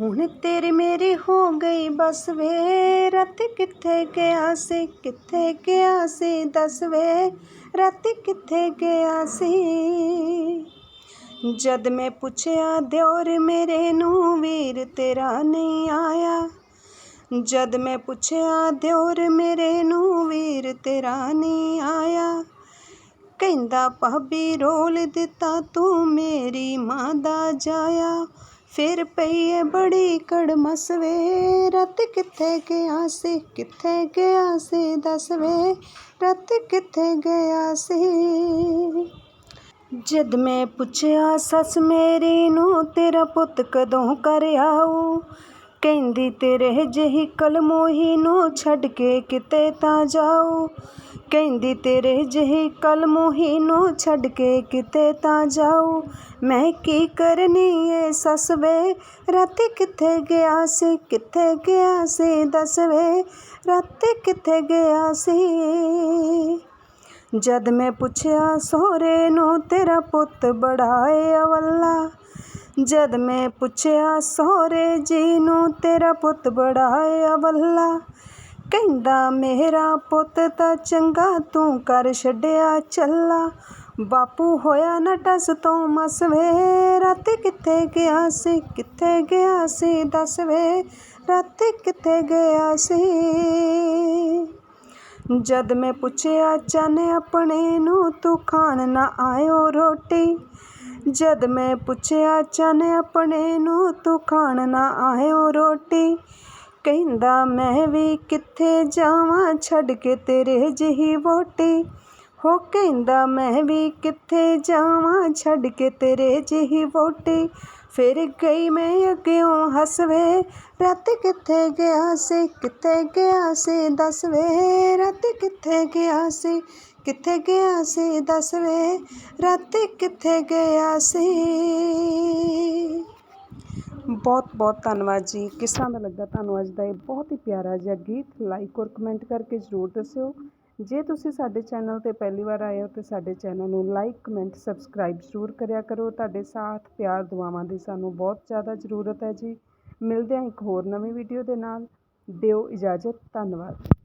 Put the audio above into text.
ਹੁਣ ਤੇਰੀ ਮੇਰੀ ਹੋ ਗਈ ਬਸ ਵੇ। ਰਾਤੀ ਕਿੱਥੇ ਗਿਆ ਸੀ, ਕਿੱਥੇ ਗਿਆ ਸੀ, ਦੱਸ ਵੇ। ਰਾਤੀ ਕਿੱਥੇ ਗਿਆ ਸੀ। ਜਦ ਮੈਂ ਪੁੱਛਿਆ, ਦਿਓਰ ਮੇਰੇ ਨੂੰ ਵੀਰ ਤੇਰਾ ਨਹੀਂ ਆਇਆ। ਜਦ ਮੈਂ ਪੁੱਛਿਆ, ਦਿਓਰ ਮੇਰੇ ਨੂੰ ਵੀਰ ਤੇਰਾ ਨਹੀਂ ਆਇਆ। ਕਹਿੰਦਾ, ਭਾਬੀ ਰੋਲ ਦਿੱਤਾ ਤੂੰ ਮੇਰੀ ਮਾਂ ਦਾ ਜਾਇਆ। ਫਿਰ ਪਈ ਏ ਬੜੀ ਕੜਮਸ ਵੇ ਰਾਤ ਕਿੱਥੇ ਗਿਆ ਸੀ, ਕਿੱਥੇ ਗਿਆ ਸੀ ਦੱਸ ਵੇ ਰਾਤ ਕਿੱਥੇ ਗਿਆ ਸੀ। ਜਦ ਮੈਂ ਪੁੱਛਿਆ, ਸੱਸ ਮੇਰੀ ਨੂੰ ਤੇਰਾ ਪੁੱਤ ਕਦੋਂ ਕਰ ਆਊ ਕਹਿੰਦੀ, ਤੇਰੇ ਜਿਹੀ ਕਲਮੋਹੀ ਨੂੰ ਛੱਡ ਕੇ ਕਿਤੇ ਤਾਂ ਜਾਊ। ਕਹਿੰਦੀ, ਤੇਰੇ ਜਿਹੀ ਕਲਮੋਹੀ ਨੂੰ ਛੱਡ ਕੇ ਕਿਤੇ ਤਾਂ ਜਾਊ। ਮੈਂ ਕੀ ਕਰਨੀ ਏ ਸੱਸ ਵੇ? ਰਾਤੀ ਕਿੱਥੇ ਗਿਆ ਸੀ? ਕਿੱਥੇ ਗਿਆ ਸੀ? ਦੱਸ ਵੇ, ਰਾਤੀ ਕਿੱਥੇ ਗਿਆ ਸੀ? ਜਦ ਮੈਂ ਪੁੱਛਿਆ, ਸੋਹਰੇ ਨੂੰ ਤੇਰਾ ਪੁੱਤ ਬੜਾ ਏ ਅਵੱਲਾ? ਜਦ ਮੈਂ ਪੁੱਛਿਆ, ਸੋਹਰੇ ਜੀ ਨੂੰ ਤੇਰਾ ਪੁੱਤ ਬੜਾ ਏ ਅਵੱਲਾ? ਕਹਿੰਦਾ, ਮੇਰਾ ਪੁੱਤ ਤਾਂ ਚੰਗਾ ਤੂੰ ਕਰ ਛੱਡਿਆ ਚੱਲਾ। ਬਾਪੂ ਹੋਇਆ ਨਾ ਟਸ ਤੋਂ ਮਸ ਵੇ। ਰਾਤੀ ਕਿੱਥੇ ਗਿਆ ਸੀ, ਕਿੱਥੇ ਗਿਆ ਸੀ, ਦੱਸ ਵੇ। ਰਾਤੀ ਕਿੱਥੇ ਗਿਆ ਸੀ? ਜਦ ਮੈਂ ਪੁੱਛਿਆ, ਚੰਨ ਆਪਣੇ ਨੂੰ ਤੂੰ ਖਾਣ ਨਾ ਆਇਓ ਰੋਟੀ? ਜਦ ਮੈਂ ਪੁੱਛਿਆ, ਚੰਨ ਆਪਣੇ ਨੂੰ ਤੂੰ ਖਾਣ ਨਾ ਆਇਓ ਰੋਟੀ? ਕਹਿੰਦਾ, ਮੈਂ ਵੀ ਕਿੱਥੇ ਜਾਵਾਂ? ਛੱਡ ਕੇ ਤੇਰੇ ਜਿਹੀ ਵੋਟੀ ਹੋ ਕਹਿੰਦਾ, ਮੈਂ ਵੀ ਕਿੱਥੇ ਜਾਵਾਂ? ਛੱਡ ਕੇ ਤੇਰੇ ਜਿਹੀ ਵੋਟੀ ਫਿਰ ਗਈ ਮੈਂ ਅੱਗਿਓਂ, ਹੱਸਵੇ, ਰਾਤ ਕਿੱਥੇ ਗਿਆ ਸੀ? ਕਿੱਥੇ ਗਿਆ ਸੀ? ਦੱਸ ਵੇ ਰਾਤ ਕਿੱਥੇ ਗਿਆ ਸੀ? ਕਿੱਥੇ ਗਿਆ ਸੀ? ਦੱਸ ਵੇ ਰਾਤ ਕਿੱਥੇ ਗਿਆ ਸੀ? ਬਹੁਤ ਬਹੁਤ ਧੰਨਵਾਦ ਜੀ। ਕਿਸ ਤਰ੍ਹਾਂ ਦਾ ਲੱਗਾ ਤੁਹਾਨੂੰ ਅੱਜ ਦਾ ਇਹ ਬਹੁਤ ਹੀ ਪਿਆਰਾ ਜਿਹਾ ਗੀਤ? ਲਾਈਕ ਔਰ ਕਮੈਂਟ ਕਰਕੇ ਜ਼ਰੂਰ ਦੱਸਿਓ। ਜੇ ਤੁਸੀਂ ਸਾਡੇ ਚੈਨਲ ਤੇ ਪਹਿਲੀ ਵਾਰ ਆਏ ਹੋ ਤੇ ਸਾਡੇ ਚੈਨਲ ਨੂੰ ਲਾਈਕ ਕਮੈਂਟ ਸਬਸਕ੍ਰਾਈਬ ਜ਼ਰੂਰ ਕਰਿਆ ਕਰੋ। ਤੁਹਾਡੇ ਸਾਥ, ਪਿਆਰ ਦੁਆਵਾਂ ਦੀ ਸਾਨੂੰ ਬਹੁਤ ਜ਼ਿਆਦਾ ਜ਼ਰੂਰਤ ਹੈ ਜੀ। ਮਿਲਦੇ ਹਾਂ ਇੱਕ ਹੋਰ ਨਵੀਂ ਵੀਡੀਓ ਦੇ ਨਾਲ। ਦਿਓ ਇਜਾਜ਼ਤ। ਧੰਨਵਾਦ।